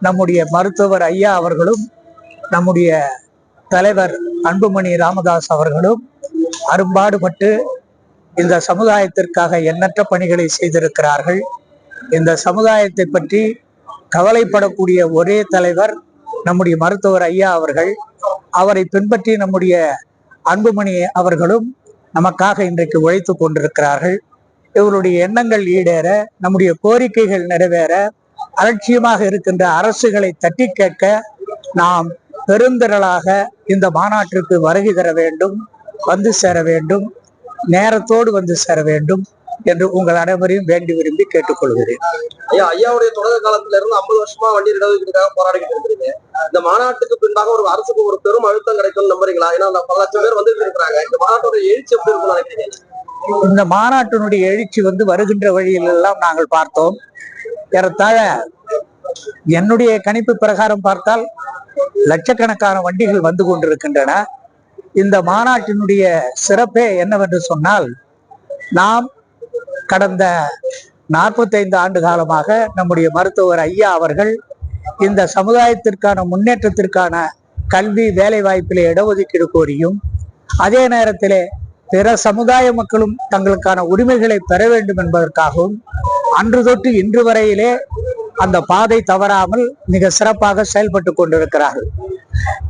நம்முடைய மருத்துவர் ஐயா அவர்களும் நம்முடைய தலைவர் அன்புமணி ராமதாஸ் அவர்களும் அரும்பாடுபட்டு இந்த சமுதாயத்திற்காக எண்ணற்ற பணிகளை செய்திருக்கிறார்கள். இந்த சமுதாயத்தை பற்றி கவலைப்படக்கூடிய ஒரே தலைவர் நம்முடைய மருத்துவர் ஐயா அவர்கள். அவரை பின்பற்றி நம்முடைய அன்புமணி அவர்களும் நமக்காக இன்றைக்கு உழைத்து கொண்டிருக்கிறார்கள். இவருடைய எண்ணங்கள் ஈடேற நம்முடைய கோரிக்கைகள் நிறைவேற அலட்சியமாக இருக்கின்ற அரசுகளை தட்டி கேட்க நாம் பெருந்திரளாக இந்த மாநாட்டிற்கு வருகை தர வேண்டும் வந்து சேர வேண்டும் நேரத்தோடு வந்து சேர வேண்டும் என்று உங்கள் அனைவரையும் வேண்டி விரும்பி கேட்டுக்கொள்கிறேன். ஐயா ஐயாவுடைய தொடக்க காலத்துல இருந்து ஐம்பது வருஷமா வண்டி இடஒதுக்கீடுக்காக போராடிக்கிட்டு இருக்கிறீங்க. இந்த மாநாட்டுக்கு பின்பாக ஒரு அரசுக்கு ஒரு பெரும் அழுத்தம் கிடைக்கும் நம்புறீங்களா? ஏன்னா அந்த பல லட்சம் பேர் வந்துட்டு இருக்காங்க இந்த மாநாட்டோட எழுச்சி எப்படி இருக்கும்னு நினைக்கிறீங்க? இந்த மாநாட்டினுடைய எழுச்சி வந்து வருகின்ற வழியிலெல்லாம் நாங்கள் பார்த்தோம். ஏறத்தாழ என்னுடைய கணிப்பு பிரகாரம் பார்த்தால் லட்சக்கணக்கான வண்டிகள் வந்து கொண்டிருக்கின்றன. இந்த மாநாட்டினுடைய சிறப்பே என்னவென்று சொன்னால் நாம் கடந்த நாற்பத்தைந்து ஆண்டு காலமாக நம்முடைய மருத்துவர் ஐயா அவர்கள் இந்த சமுதாயத்திற்கான முன்னேற்றத்திற்கான கல்வி வேலை வாய்ப்பிலே இடஒதுக்கீடு கோரியும் அதே நேரத்திலே பிற சமுதாய மக்களும் தங்களுக்கான உரிமைகளை பெற வேண்டும் என்பதற்காகவும் அன்று தொட்டு இன்று வரையிலே அந்த பாதை தவறாமல் மிக சிறப்பாக செயல்பட்டு கொண்டிருக்கிறார்கள்.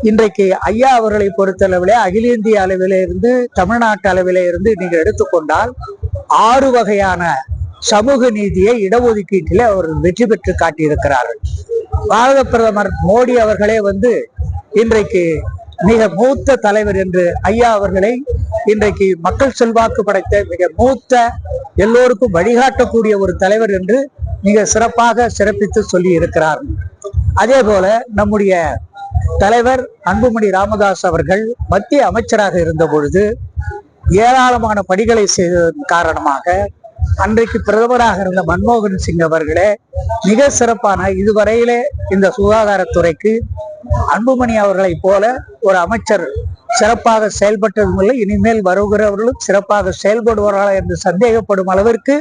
இன்றைக்கு ஐயா அவர்களை பொறுத்தளவிலே அகில இந்திய அளவிலே இருந்து தமிழ்நாட்டு அளவிலே இருந்து நீங்கள் எடுத்துக்கொண்டால் ஆறு வகையான சமூக நீதியை இடஒதுக்கீட்டிலே அவர்கள் வெற்றி பெற்று காட்டியிருக்கிறார்கள். பாரத பிரதமர் மோடி அவர்களே வந்து இன்றைக்கு மிக மூத்த தலைவர் என்று ஐயா அவர்களை இன்றைக்கு மக்கள் செல்வாக்கு படைத்த மிக மூத்த எல்லோருக்கும் வழிகாட்டக்கூடிய ஒரு தலைவர் என்று மிக சிறப்பாக சிறப்பித்து சொல்லி இருக்கிறார். அதே போல நம்முடைய தலைவர் அன்புமணி ராமதாஸ் அவர்கள் மத்திய அமைச்சராக இருந்த பொழுது ஏராளமான பணிகளை செய்ததன் காரணமாக அன்றைக்கு பிரதமராக இருந்த மன்மோகன் சிங் அவர்களே மிக சிறப்பான இதுவரையிலே இந்த சுகாதாரத்துறைக்கு அன்புமணி அவர்களைப் போல ஒரு அமைச்சர் சிறப்பாக செயல்பட்டதும் இல்லை இனிமேல் வருகிறவர்களும் சிறப்பாக செயல்படுவார்களா என்று சந்தேகப்படும் அளவிற்கு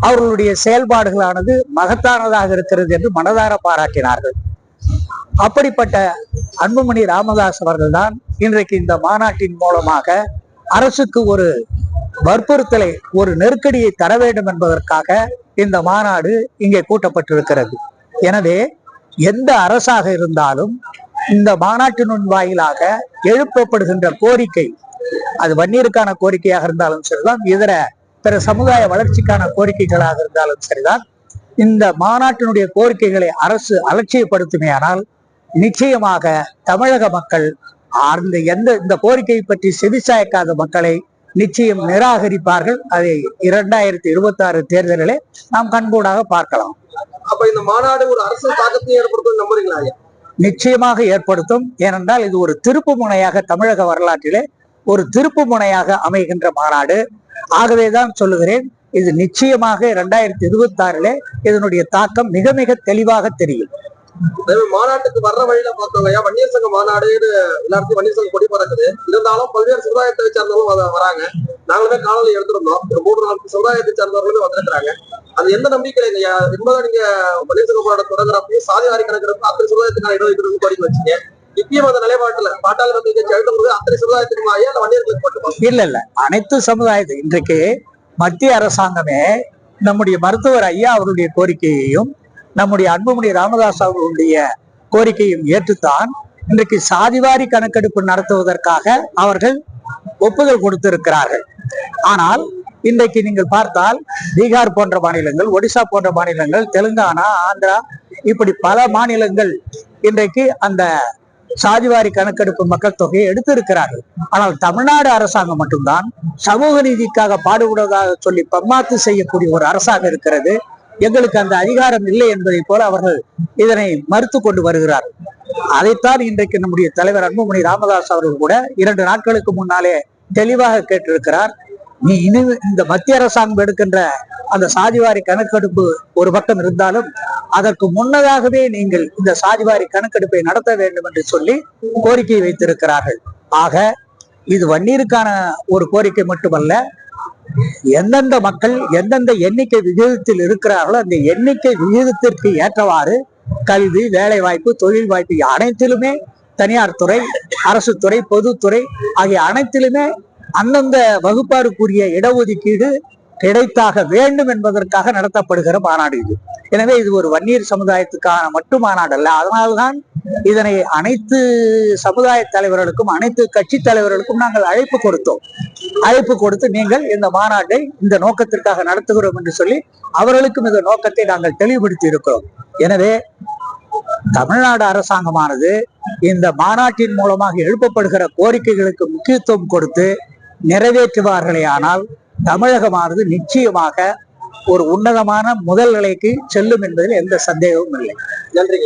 அவர்களுடைய செயல்பாடுகளானது மகத்தானதாக இருக்கிறது என்று மனதார பாராட்டினார்கள். அப்படிப்பட்ட அன்புமணி ராமதாஸ் அவர்கள்தான் இன்றைக்கு இந்த மாநாட்டின் மூலமாக அரசுக்கு ஒரு வற்புறுத்தலை ஒரு நெருக்கடியை தர வேண்டும் என்பதற்காக இந்த மாநாடு இங்கே கூட்டப்பட்டிருக்கிறது. எனவே எந்த அரசாக இருந்தாலும் இந்த மாநாட்டின் வாயிலாக எழுப்பப்படுகின்ற கோரிக்கை அது வன்னியருக்கான கோரிக்கையாக இருந்தாலும் சரிதான் இதர பிற சமுதாய வளர்ச்சிக்கான கோரிக்கைகளாக இருந்தாலும் சரிதான் இந்த மாநாட்டினுடைய கோரிக்கைகளை அரசு அலட்சியப்படுத்துமே ஆனால் நிச்சயமாக தமிழக மக்கள் அந்த எந்த இந்த கோரிக்கையை பற்றி செவிசாய்க்காத மக்களை நிச்சயம் நிராகரிப்பார்கள். அதை இரண்டாயிரத்தி இருபத்தி ஆறு தேர்தலிலே நாம் கண்கூடாக பார்க்கலாம். அப்ப இந்த மாநாடு ஒரு அரசியல் தாக்கத்தை ஏற்படுத்தும் நம்புறீங்களா நிச்சயமாக ஏற்படுத்தும். ஏனென்றால் இது ஒரு திருப்பு முனையாக தமிழக வரலாற்றிலே ஒரு திருப்பு முனையாக அமைகின்ற மாநாடு. ஆகவேதான் சொல்லுகிறேன் இது நிச்சயமாக இரண்டாயிரத்தி இருபத்தி ஆறிலே இதனுடைய தாக்கம் மிக மிக தெளிவாக தெரியும். அதே மாநாட்டுக்கு வர்ற வழியில பார்த்தோங்க வன்னியர் சங்க மாநாடு எல்லாத்தையும் வன்னியர் சங்கம் கொடி பறக்குது. இருந்தாலும் பல்வேறு சமுதாயத்தை சார்ந்தவங்களும் வராங்க. நாங்களுமே காணொலி எடுத்திருந்தோம். ஒரு மூன்று நான்கு சமுதாயத்தை சேர்ந்தவர்களுமே வந்திருக்கிறாங்க. அது எந்த நம்பிக்கையில ஐயா என்பதை நீங்க வன்னியர் சங்க போராட்டம் தொடங்குறப்பையும் சாதிவாரி கணக்கெடுப்பு அத்தனை சமுதாயத்துக்கான இடஒதுக்கீடு கோரிக்கை வச்சீங்க. இப்பயும் அந்த நிலைப்பாட்டுல. பாட்டாளி வந்து கட்சி எழுதும்போது அத்தனை சமுதாயத்துக்குமா ஐயா இல்ல வன்னியர்களுக்கு மட்டுமா? இல்ல இல்ல. அனைத்து சமுதாயத்தை இன்றைக்கு மத்திய அரசாங்கமே நம்முடைய மருத்துவர் ஐயா அவருடைய கோரிக்கையையும் நம்முடைய அன்புமணி ராமதாஸ் அவர்களுடைய கோரிக்கையும் ஏற்றுத்தான் இன்றைக்கு சாதிவாரி கணக்கெடுப்பு நடத்துவதற்காக அவர்கள் ஒப்புதல் கொடுத்திருக்கிறார்கள். ஆனால் இன்றைக்கு நீங்கள் பார்த்தால் பீகார் போன்ற மாநிலங்கள் ஒடிசா போன்ற மாநிலங்கள் தெலுங்கானா ஆந்திரா இப்படி பல மாநிலங்கள் இன்றைக்கு அந்த சாதிவாரி கணக்கெடுப்பு மக்கள் தொகையை எடுத்திருக்கிறார்கள். ஆனால் தமிழ்நாடு அரசாங்கம் மட்டும்தான் சமூக நீதிக்காக பாடுபடுவதாக சொல்லி பம்மாத்து செய்யக்கூடிய ஒரு அரசாங்கம் இருக்கிறது. எங்களுக்கு அந்த அதிகாரம் இல்லை என்பதை போல அவர்கள் இதனை மறுத்து கொண்டு வருகிறார்கள் அதைத்தான் இன்றைக்கு நம்முடைய தலைவர் அன்புமணி ராமதாஸ் அவர்கள் கூட இரண்டு நாட்களுக்கு முன்னாலே தெளிவாக கேட்டிருக்கிறார். நீ இனி இந்த மத்திய அரசாங்கம் எடுக்கின்ற அந்த சாதிவாரி கணக்கெடுப்பு ஒரு பக்கம் இருந்தாலும் அதற்கு முன்னதாகவே நீங்கள் இந்த சாதிவாரி கணக்கெடுப்பை நடத்த வேண்டும் என்று சொல்லி கோரிக்கை வைத்திருக்கிறார்கள். ஆக இது வன்னீருக்கான ஒரு கோரிக்கை மட்டுமல்ல எந்தெந்த மக்கள் எந்தெந்த எண்ணிக்கை விகிதத்தில் இருக்கிறார்களோ அந்த எண்ணிக்கை விகிதத்திற்கு ஏற்றவாறு கல்வி வேலை வாய்ப்பு தொழில் வாய்ப்பு அனைத்திலுமே தனியார் துறை அரசு துறை பொதுத்துறை ஆகிய அனைத்திலுமே அந்தந்த வகுப்பாருக்குரிய இடஒதுக்கீடு கிடைத்தாக வேண்டும் என்பதற்காக நடத்தப்படுகிற மாநாடு இது. எனவே இது ஒரு வன்னியர் சமுதாயத்துக்கான மட்டும் மாநாடு அல்ல. அதனால்தான் இதனை அனைத்து சமுதாய தலைவர்களுக்கும் அனைத்து கட்சி தலைவர்களுக்கும் நாங்கள் அழைப்பு கொடுத்தோம். அழைப்பு கொடுத்து நீங்கள் இந்த மாநாட்டை இந்த நோக்கத்திற்காக நடத்துகிறோம் என்று சொல்லி அவர்களுக்கும் இந்த நோக்கத்தை நாங்கள் தெளிவுபடுத்தி இருக்கிறோம் எனவே தமிழ்நாடு அரசாங்கமானது இந்த மாநாட்டின் மூலமாக எழுப்பப்படுகிற கோரிக்கைகளுக்கு முக்கியத்துவம் கொடுத்து நிறைவேற்றுவார்களே ஆனால் தமிழகமானது நிச்சயமாக ஒரு உன்னதமான முதல் நிலைக்கு செல்லும் என்பதில் எந்த சந்தேகமும் இல்லை. நன்றி